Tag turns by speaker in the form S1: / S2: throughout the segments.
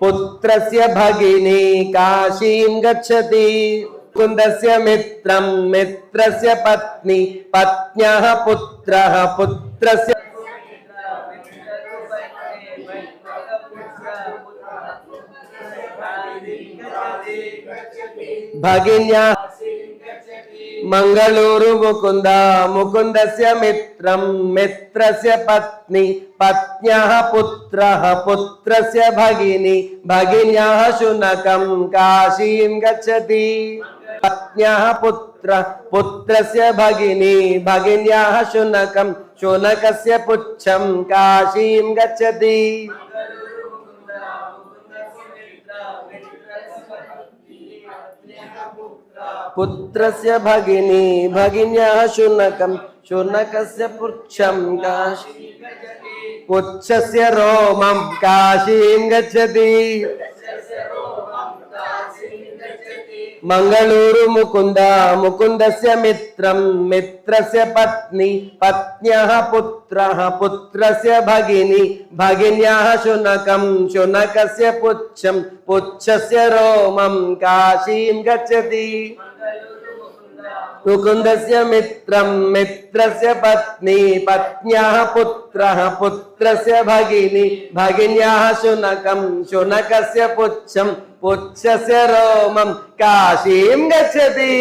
S1: पुत्रस्य भगिनी काशीं गच्छति। कुन्दस्य मित्रं, मित्रस्य पत्नी, पत्न्याः पुत्रः, पुत्रस्य भगिन्या मङ्गलूरु मुकुन्द, मुकुन्दस्य मित्रं, मित्रस्य पत्नी पत्न्याः पुत्रः पुत्रस्य भगिनी, भगिन्याः शुनकं काशीं गच्छति। पत्न्याः पुत्र, पुत्रस्य भगिनी, भगिन्याः शुनकं, शुनकस्य पुच्छं काशीं गच्छति। पुत्रस्य भगिनी, भगिन्याः शुनकं, शुनकस्य पुच्छं काशी। पुच्छस्य रोमं काशीं गच्छति। मङ्गलूरु मुकुन्द, मुकुन्दस्य मित्रं, मित्रस्य पत्नी, पत्न्याः पुत्रः, पुत्रस्य भगिनी, भगिन्याः शुनकं, शुनकस्य पुच्छं, पुच्छस्य रोमं काशीं गच्छति। मुकुन्दस्य मित्रं मित्रस्य पत्नी, पत्न्याः पुत्रः, पुत्रस्य भगिनी, भगिन्याः शुनकं शुनकस्य पुच्छं पुच्छस्य रोमं काशीं गच्छति।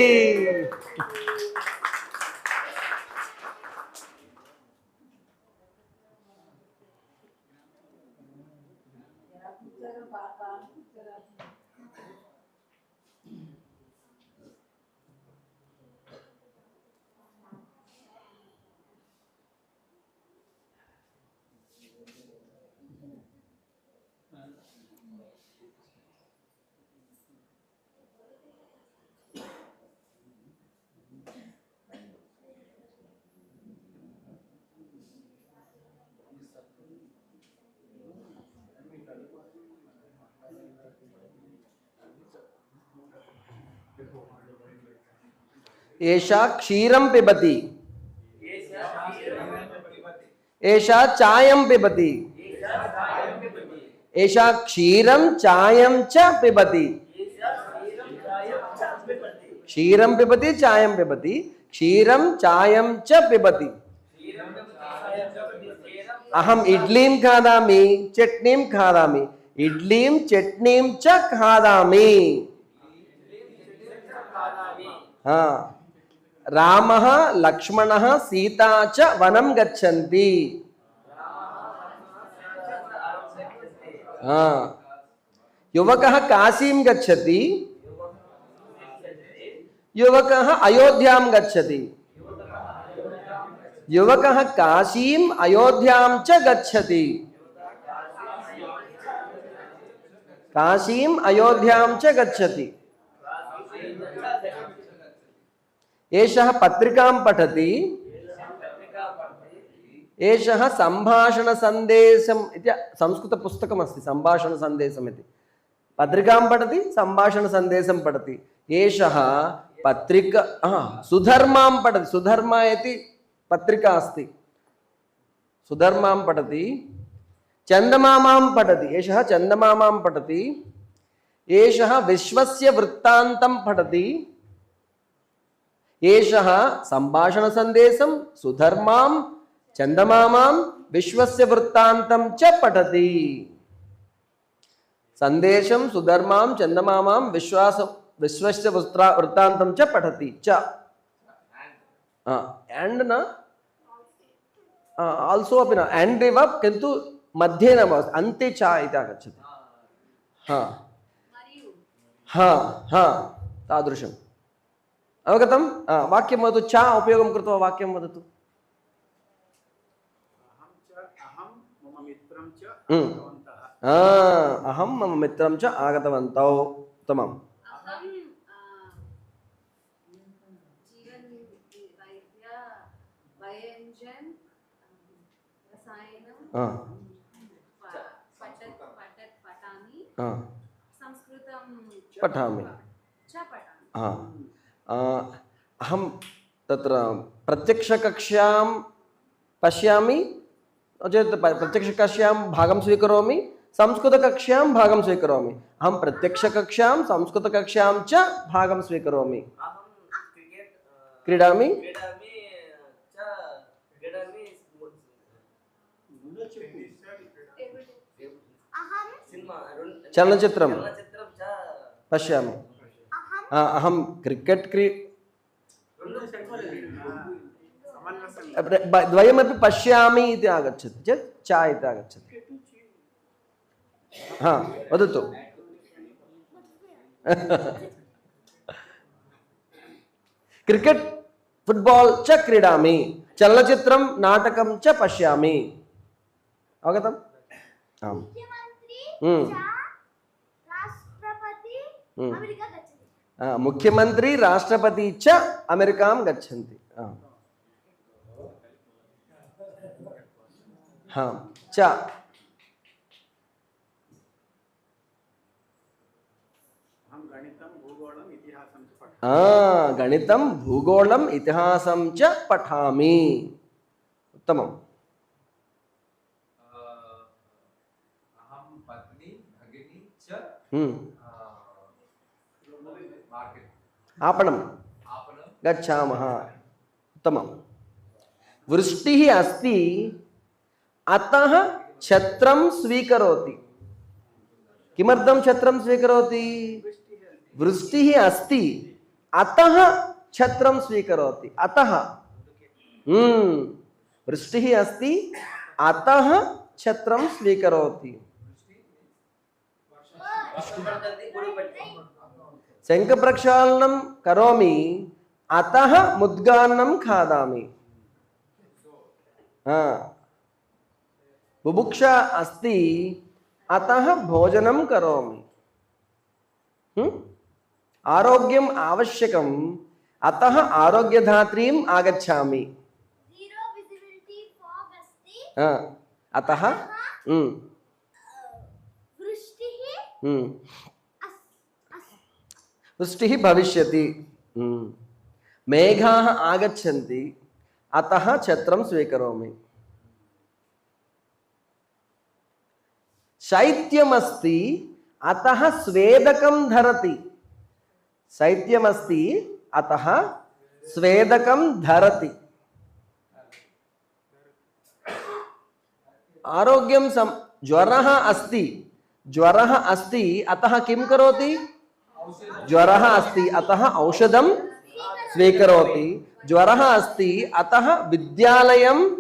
S1: एषा क्षीरं पिबति। एषा चायं पिबति। एषा क्षीरं चायं च पिबति। क्षीरं पिबति, चायं पिबति। क्षीरं, चायं च पिबति। अहम् इड्लीं खादामि, चट्नीं खादामि। इड्लीं, चट्नीं च खादामि। हा। रामः सीता च वनं गच्छन्ति। युवकः काशीं गच्छति। युवकः अयोध्यां गच्छति। युवकः काशीम् अयोध्यां च गच्छति काशीम् अयोध्यां च गच्छति एषः पत्रिकां पठति एषः सम्भाषणसन्देशम् इति संस्कृतपुस्तकमस्ति सम्भाषणसन्देशम् इति पत्रिकां पठति सम्भाषणसन्देशं पठति एषः पत्रिका हा, सुधर्मां पठति सुधर्मा इति पत्रिका अस्ति सुधर्मां पठति चन्दमामां पठति एषः चन्दमामां पठति एषः विश्वस्य वृत्तान्तं पठति एषः सम्भाषणसन्देशं सुधर्मां चन्दमामां विश्वस्य वृत्तान्तं च पठति सन्देशं सुधर्मां चन्दमामां विश्वास विश्वस्य वृत्ता वृत्तान्तं च पठति च एण्ड् न आल्सो अपि न एण्ड् एव किन्तु मध्ये न भवति अन्ते च इति आगच्छति हा हा हा तादृशम् अवगतं वाक्यं वदतु। च उपयोगं कृत्वा वाक्यं वदतु।
S2: अहं मम मित्रं च
S1: हम्म। अहं मम मित्रं च आगतवन्तौ। उत्तमम्। हा,
S3: पठामि।
S1: हा. अहं तत्र प्रत्यक्षकक्ष्यां पश्यामि नो चेत् प्रत्यक्षकक्ष्यां भागं स्वीकरोमि संस्कृतकक्ष्यां भागं स्वीकरोमि। अहं प्रत्यक्षकक्ष्यां संस्कृतकक्ष्यां च भागं स्वीकरोमि। क्रीडामि? चलनचित्रं पश्यामि। अहं क्रिकेट् क्री द्वयमपि पश्यामि इति आगच्छति चेत् च इति आगच्छति। हा वदतु। क्रिकेट् फुट्बाल् च क्रीडामि चलनचित्रं नाटकं च पश्यामि। अवगतम्? आम्।
S4: मुख्यमंत्री
S1: हम्म।
S4: च राष्ट्रपति
S1: हम्म।
S4: अमेरिका गच्छति
S1: आ, मुख्यमन्त्री राष्ट्रपति च अमेरिकां गच्छन्ति आ. हा च
S2: अहं गणितं भूगोळम् इतिहासं च पठामि
S1: आ, गणितं भूगोळम् इतिहासं च पठामि उत्तमम्
S5: अहं पत्नी भगिनी च
S1: हम्म.
S5: मार्केट्
S1: आपणम्
S5: आपणं
S1: गच्छामः। उत्तमं। वृष्टिः अस्ति अतः छत्रं स्वीकरोति। किमर्थं छत्रं स्वीकरोति? वृष्टिः अस्ति अतः छत्रं स्वीकरोति। अतः हम्म, वृष्टिः अस्ति अतः छत्रं स्वीकरोति। शङ्खप्रक्षालनं करोमि अतः मुद्गान्नं खादामि। हा। बुभुक्षा अस्ति अतः भोजनं हम्म? आरोग्यम् आवश्यकम् अतः आरोग्यधात्रीम् आगच्छामि
S4: ज़ीरो विजिबिलिटी फॉग अस्ति
S1: हा। अतः हम्म,
S4: वृष्टिः
S1: हम्म।
S4: अस् अस्
S1: वृष्टिः भविष्यति। हम्म। मेघाः आगच्छन्ति अतः छत्रं स्वीकरोमि। शैत्यमस्ति अतः स्वेदकं धरति। शैत्यमस्ति अतः स्वेदकं धरति। आरोग्यं सं ज्वरः अस्ति। ज्वरः अस्ति अतः किं करोति? ज्वरः अस्ति, अतः औषधं स्वीकरोति। ज्वरः अस्ति, अतः विद्यालयं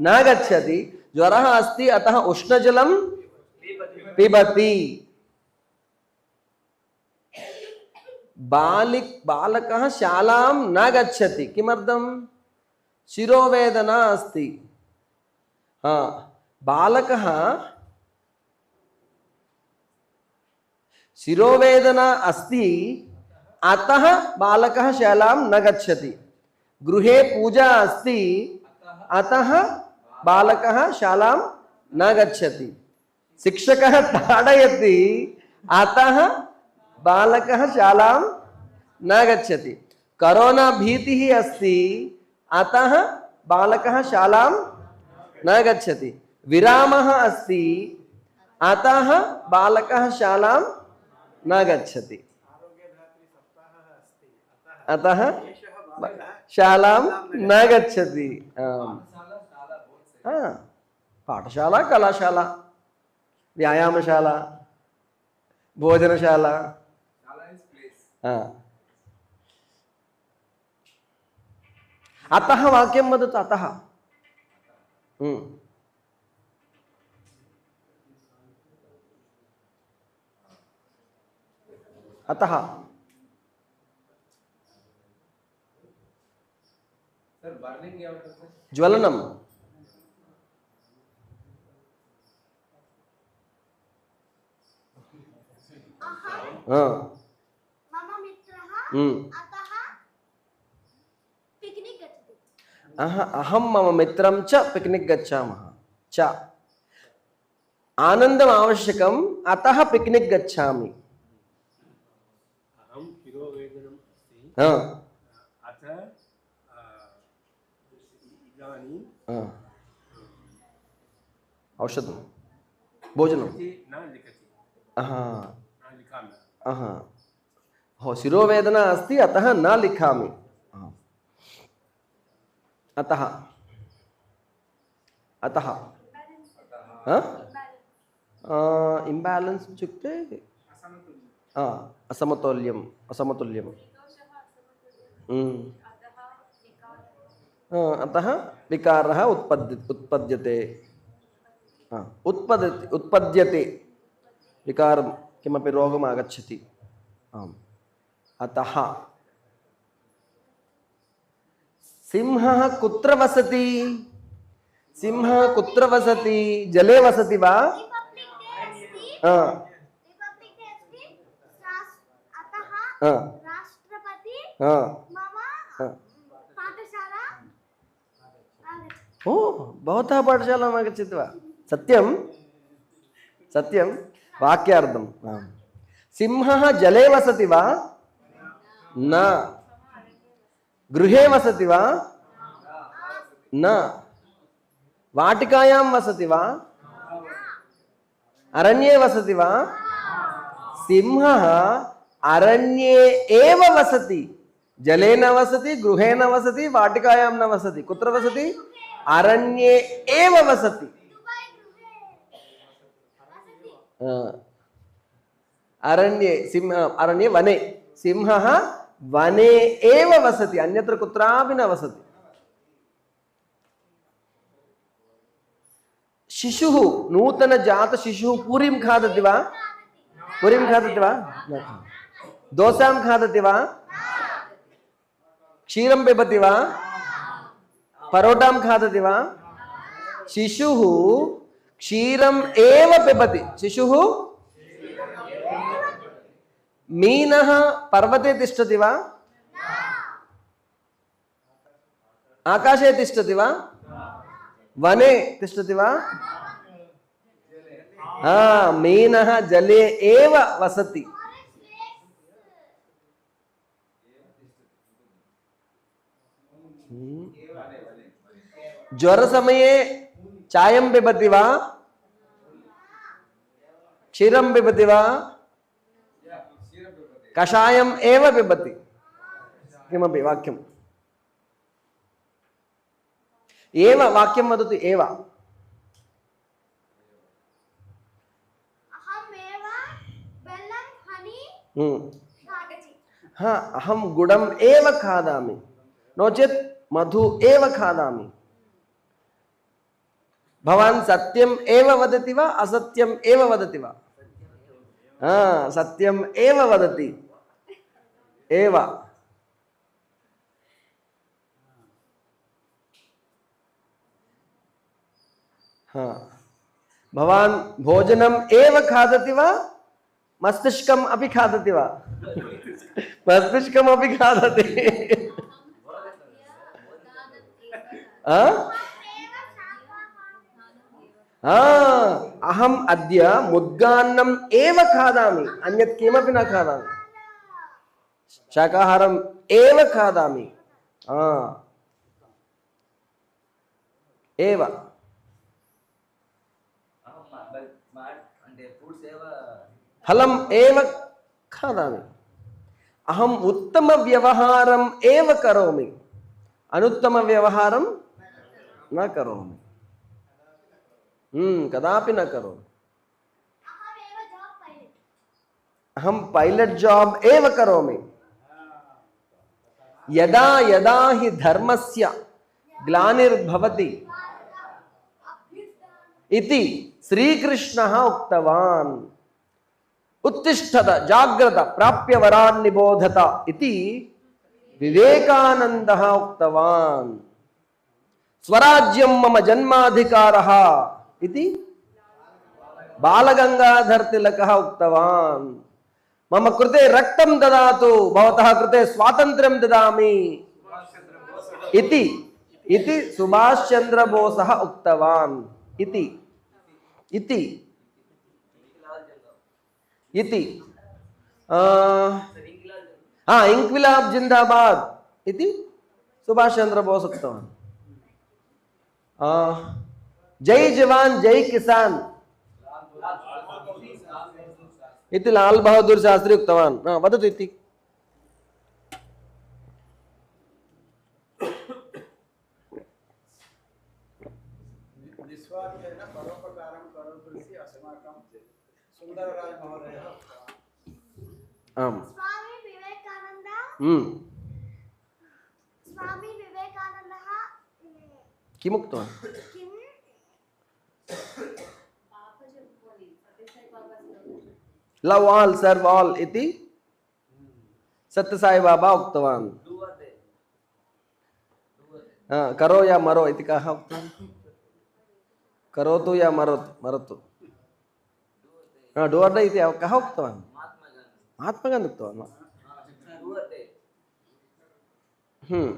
S1: न गच्छति। ज्वर अस्ति, अतः उष्णजलं पिबति। बालिक, बालकः शालां न गच्छति। किमर्थं? शिरोवेदना अस्ति। हा, बालकः शिरोवेदना अस्ति। अतः बालकः शालां न गच्छति। गृहे पूजा अस्ति। अतः बालकः शालां न गच्छति। शिक्षकः ताडयति। अतः बालकः शालां न गच्छति। करोना भीतिः अस्ति। अतः बालकः शालां न गच्छति। विरामः अस्ति। अतः बालकः शालां न
S2: अतः
S1: शालां न पाठशाला कलाशाला व्यायामशाला भोजनशाला। अतः वाक्यं वदतु अतः। अतः।
S4: ज्वलनम।
S1: हाँ। हम्म। अहम मम मित्रं च पिक्निक् गच्छामः। च। आनन्दम् आवश्यकम् अतः पिक्निक् गच्छामि।
S6: अस्ति
S1: हा,
S6: अथ अ, इदानीं
S1: हा। औषधं। भोजनं।
S6: न लिखति
S1: हा। हो शिरोवेदना अस्ति अतः न लिखामि। अतः। अतः। इम्बालेन्स् इत्युक्ते आ, असमतोल्यम्। असमतुल्यं। आ, अतः विकार उत्पद्य उत्पद्यते। आ, उत्पद्यते उत्पद्यते। विकारं किमपि रोगम् आगच्छति। आम्। अतः सिंहः कुत्र वसति? सिंहः कुत्र वसति? जले वसति वा?
S4: राष्ट्रपति
S1: ओ भवतः पाठशालाम् आगच्छति वा सत्यं सत्यं वाक्यार्थम् आम् सिंहः जले वसति वा न गृहे वसति वा न वाटिकायां वसति वा अरण्ये वसति वा सिंहः अरण्ये एव वसति जले न वसति गृहे न वसति वाटिकायां न वसति कुत्र वसति अरण्ये एव वसति
S4: दुबै गृहे वसति
S1: आ, अरण्ये सिंह अरण्ये वने सिंहः वने एव वसति अन्यत्र कुत्रापि न वसति शिशुः नूतनजातशिशुः पूरीं खादति वा पूरीं खादति वा न खादति। दोसां खादति वा क्षीरं पिबति वा परोटां खादति वा शिशुः क्षीरम् एव पिबति शिशुः मीनः पर्वते तिष्ठति वा आकाशे तिष्ठति वा वने तिष्ठति वा हा मीनः जले एव वसति ज्वरसमये चायं पिबति वा क्षीरं पिबति वा कषायम् एव पिबति किमपि वाक्यम् एव वाक्यं वदतु मधु एव खादामि। भवान् सत्यम् एव वदति वा असत्यम् एव वदति वा? हा, सत्यम् एव वदति। एव। हा। भवान् भोजनम् एव खादति वा? मस्तिष्कम् अपि खादति वा? मस्तिष्कमपि खादति। అహం అద్య ముద్గాన్నం ఏవ ఖాదామి. అన్యత్ కిమపి నా ఖాదామి? శాకాహారం ఏవ ఖాదామి? ఏవ? ఫలం ఏవ ఖాదామి?
S7: అహం ఉత్తమ వ్యవహారం ఏవ
S1: కరోమి? అనుత్తమ వ్యవహారం न करोमि। हम्म, कदापि न
S4: अहमेव जॉब पायलट
S1: जाब् एव करोमि। यदा यदा हि धर्मस्य ग्लानिर्भवति इति श्रीकृष्णः उक्तवान्। उत्तिष्ठत जाग्रत प्राप्य वरान् निबोधत इति विवेकानन्दः उक्तवान्। स्वराज्यं मम जन्माधिकारः इति बालगङ्गाधरतिलकः उक्तवान् मम कृते रक्तं ददातु भवतः कृते स्वातन्त्र्यं ददामि इति इति सुभाषचन्द्रबोसः उक्तवान् इति इति इति आ, हा इन्क्विलाब् जिन्दाबाद् इति सुभाषचन्द्रबोस् उक्तवान् आ, जय जवान् जय किसान्। इति लाल् बहदूर् शास्त्री उक्तवान्। हा, वदतु इति।
S2: निस्वार्थेन परोपकारं करोतु इति अस्माकं सुन्दरराज महोदयः उक्तवान्
S1: आम्
S4: स्वामी विवेकानन्द
S1: हम्म,
S4: स्वामी विवेकानन्दः उम्,
S1: किमुक्तवान्
S4: किं
S3: पापा जब बोली सत्यसाई बाबा से
S1: लव् आल् सर्व् आल् इति सत्यसाई बाबा उक्तवान्
S7: do or they do or दे
S1: हा, करो या मरो इति कः उक्तवान् करोतु या मरोतु मरतु हा, डु अर् डै इति कः उक्तवान्
S7: महात्मा गांधी
S1: महात्मा गान्धी उक्तवान् वा
S7: do or die
S1: hmm,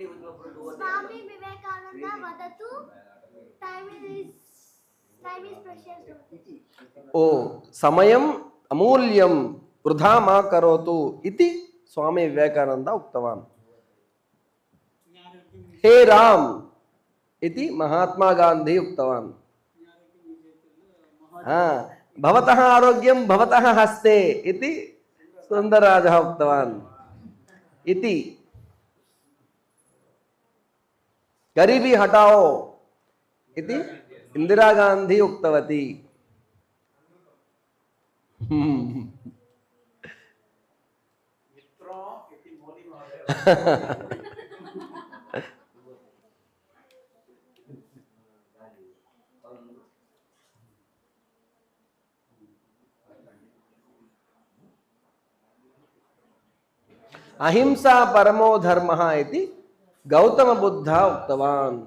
S7: with no do or
S4: Swami Vivekananda वदतु time is time is precious
S1: ओ समयम् अमूल्यं वृथा मा करोतु इति स्वामी विवेकानन्द उक्तवान् हे राम इति महात्मा उक्तवान् हा, भवतः आरोग्यं भवतः हस्ते इति सुन्दरराजः उक्तवान् इति गरीबी हटाओ। इति इंदिरा गांधी उक्तवती। अहिंसा परमो धर्म इति गौतमबुद्ध उक्तवान्।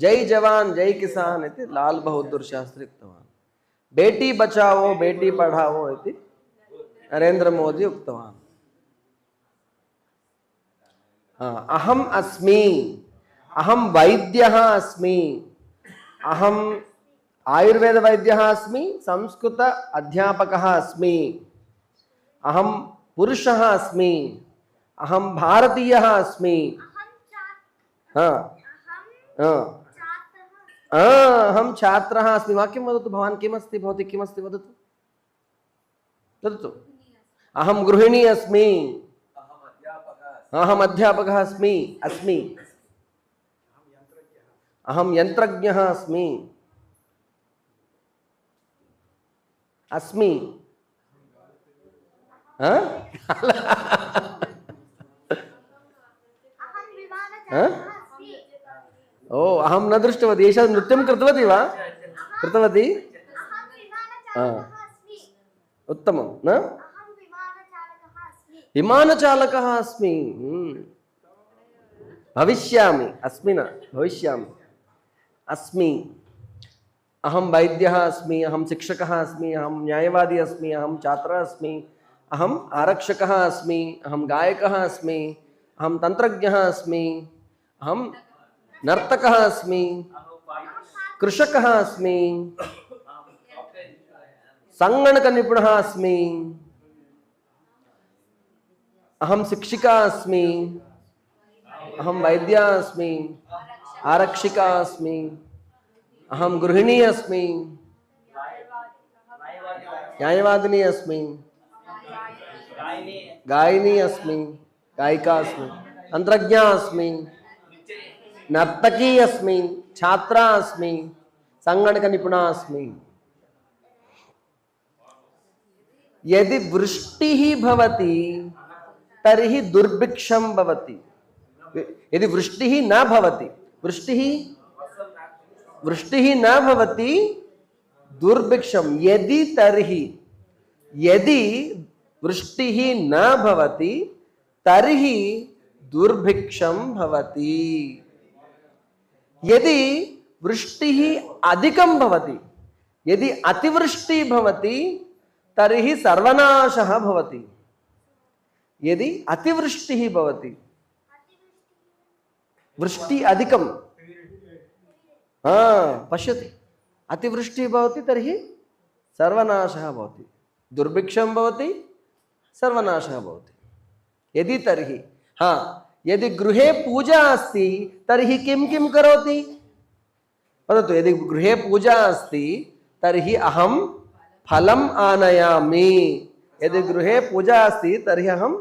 S1: जय जवान जय किसान इति लाल बहादुर शास्त्री उक्तवान्। बेटी बचाओ बेटी पढ़ाओ इति नरेंद्र मोदी उक्तवान्। हा, अहम् अस्मि अहं वैद्यः अस्मि अहम् आयुर्वेदवैद्यः अस्मि संस्कृत अध्यापकः अस्मि अहं पुरुषः अस्मि अहं भारतीयः अस्मि हा। हा।
S4: छात्रः
S1: आ, अहं छात्रः अस्मि। वाक्यं वदतु भवान् किमस्ति? भवती किमस्ति वदतु? वदतु। अहं गृहिणी अस्मि।
S5: अहम अध्यापकः
S1: अहम् अध्यापकः अस्मि। अस्मि। अहं यन्त्रज्ञः अस्मि। अस्मि हा?
S4: अहं विमानचालकः अस्मि
S1: ओ अहं न दृष्टवती एषा नृत्यं कृतवती वा? कृतवती?
S4: अहं विमानचालकः अस्मि।
S1: उत्तमं न?
S4: अहं विमानचालकः अस्मि।
S1: विमानचालकः अस्मि। हम्म। भविष्यामि अस्मि न भविष्यामि। अस्मि। अहं वैद्यः अस्मि अहं शिक्षकः अस्मि अहं न्यायवादी अस्मि अहं छात्रः अस्मि अहम् आरक्षकः अस्मि अहं गायकः अस्मि अहं तन्त्रज्ञः अस्मि अहं नर्तकः अस्मि, कृषकः अस्मि सङ्गणकनिपुणः अस्मि, अहं शिक्षिका अस्मि, अहं वैद्या अस्मि, आरक्षिका अस्मि, अहं गृहिणी अस्मि, न्यायवादिनी अस्मि, गायिनी अस्मि, गायिका अस्मि, तन्त्रज्ञा अस्मि। नर्तकी अस्मि, छात्रा अस्मि सङ्गणकनिपुणा अस्मि। यदि वृष्टिः भवति, तर्हि दुर्भिक्षं भवति। यदि वृष्टिः न भवति, वृष्टिः वृष्टिः न भवति, दुर्भिक्षं। यदि तर्हि, यदि वृष्टिः न भवति, तर्हि दुर्भिक्षं भवति। यदि वृष्टिः अधिकं भवति, यदि अतिवृष्टिः भवति, तर्हि सर्वनाशः भवति। यदि अतिवृष्टिः भवति, वृष्टि अधिकं, हा, पश्यति। अतिवृष्टिः भवति, तर्हि सर्वनाशः भवति। दुर्भिक्षं भवति, सर्वनाशः भवति। यदि तर्हि, हा यदि गृहे पूजा अस्ति तर्हि किं किं करोति? वदतु यदि गृहे पूजा अस्ति तर्हि अहं फलम् आनयामि। यदि गृहे पूजा अस्ति तर्हि अहं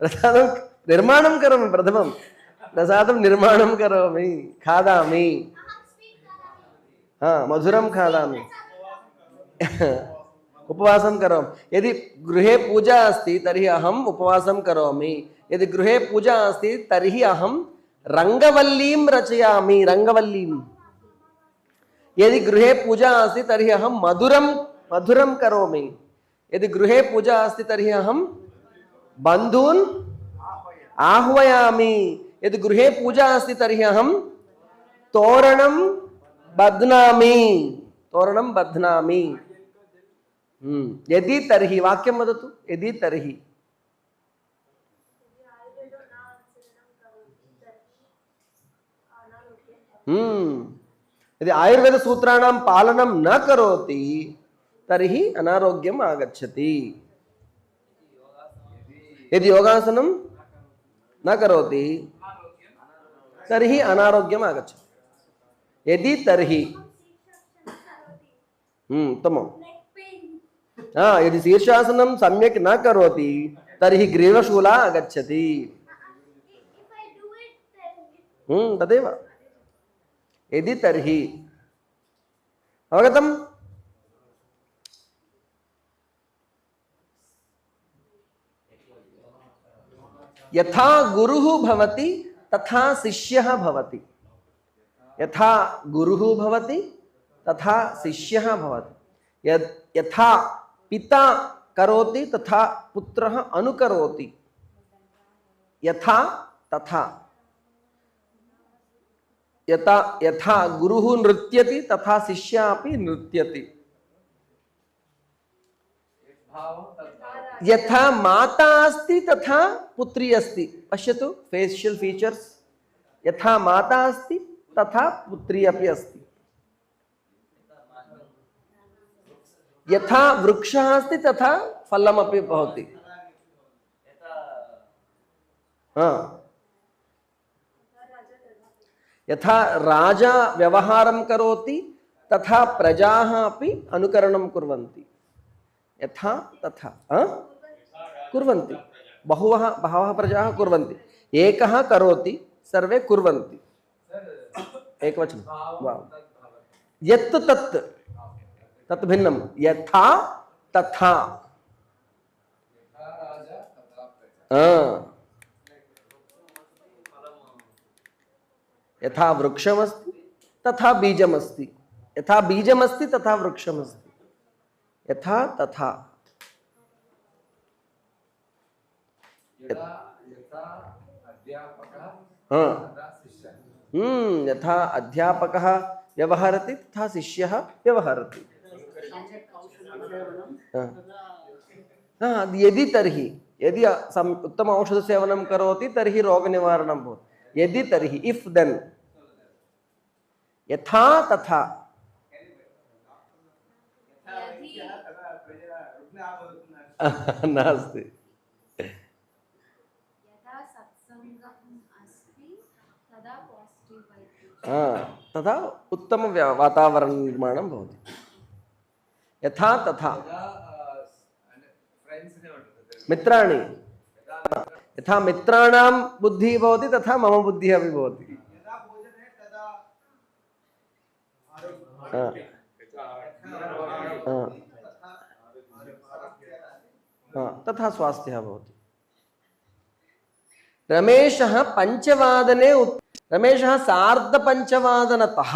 S1: प्रसादं निर्माणं करोमि प्रथमं। प्रसादं निर्माणं करोमि खादामि। हा मधुरं खादामि। उपवासं करोमि। यदि गृहे पूजा अस्ति, तर्हि अहम् उपवासं करोमि। यदि गृहे पूजा अस्ति, तर्हि अहं रङ्गवल्लीं रचयामि, रङ्गवल्लीं। यदि गृहे पूजा अस्ति, तर्हि अहं मधुरं मधुरं करोमि। यदि गृहे पूजा अस्ति, तर्हि अहं बन्धून् आह्वयामि। यदि गृहे पूजा अस्ति, तर्हि अहं तोरणं बध्नामि। तोरणं बध्नामि। हम्म, यदि तर्हि वाक्यं वदतु यदि तर्हि हम्म, यदि आयुर्वेदसूत्राणां पालनं न करोति तर्हि अनारोग्यम् आगच्छति यदि योगासनं न करोति तर्हि अनारोग्यम् आगच्छति यदि तर्हि हम्म, उत्तमं हा यदि शीर्षासनं सम्यक् न करोति तर्हि ग्रीवशूला
S4: then
S1: हम्म, तदेव। यदि तर्हि अवगतम्? यथा गुरुः भवति तथा शिष्यः भवति। यथा गुरुः भवति तथा शिष्यः भवति। यथा पिता करोति तथा पुत्रः अनुकरोति। यथा, तथा। यथा यथा गुरुः नृत्यति, तथा शिष्यः अपि नृत्यति। यथा माता अस्ति, तथा पुत्री अस्ति। पश्यतु फेशियल् फीचर्स् यथा माता अस्ति, तथा पुत्री अपि अस्ति। यथा वृक्षः अस्ति तथा फलमपि भवति। हा। यथा राजा व्यवहारं करोति, तथा प्रजाः अपि अनुकरणं कुर्वन्ति। यथा, तथा? कुर्वन्ति। बहवः बहवः प्रजाः कुर्वन्ति। एकः करोति, सर्वे कुर्वन्ति। एकवचनं। यत् तत् तत् भिन्नं यथा तथा।
S5: यथा।
S1: वृक्षमस्ति तथा बीजमस्ति। यथा बीजमस्ति तथा वृक्षमस्ति। यथा तथा।
S5: यथा अध्यापकः। तथा शिष्यः
S1: हम्म, व्यवहरति तथा शिष्यः व्यवहरति। यदि तर्हि यदि सम् उत्तम औषधसेवनं करोति तर्हि रोगनिवारणं भवति। यदि तर्हि इफ् देन् यथा तथा। नास्ति।
S3: यदा तदा
S1: हा, तथा उत्तम वातावरणनिर्माणं भवति। यथा तथा। मित्राणि। यथा मित्राणां बुद्धिः भवति तथा मम बुद्धिः अपि भवति। तथा स्वास्थ्यः भवति। रमेशः पञ्चवादने रमेशः सार्धपञ्चवादनतः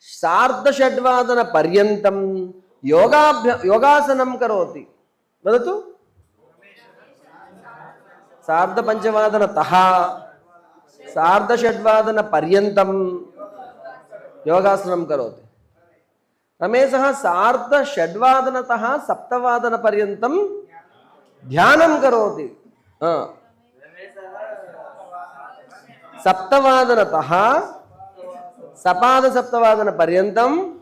S1: सार्धषड्वादनपर्यन्तं योगाभ्य योगासनं करोति वदतु सार्धपञ्चवादनतः सार्धषड्वादनपर्यन्तं योगासनं करोति रमेशः सार्धषड्वादनतः सप्तवादनपर्यन्तं ध्यानं करोति हा। सप्तवादनतः सपादसप्तवादनपर्यन्तं पूजां करोति हा?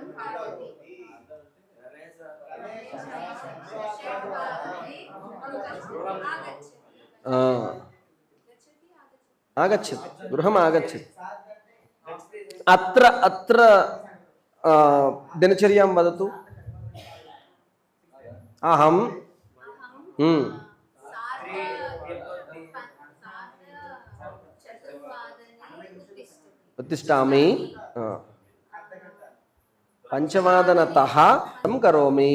S1: आगच्छति गृहम् आगच्छति अत्र अत्र आ, दिनचर्यां वदतु अहं हम्म, उत्तिष्ठामि आ, पञ्चवादनतः तं करोमि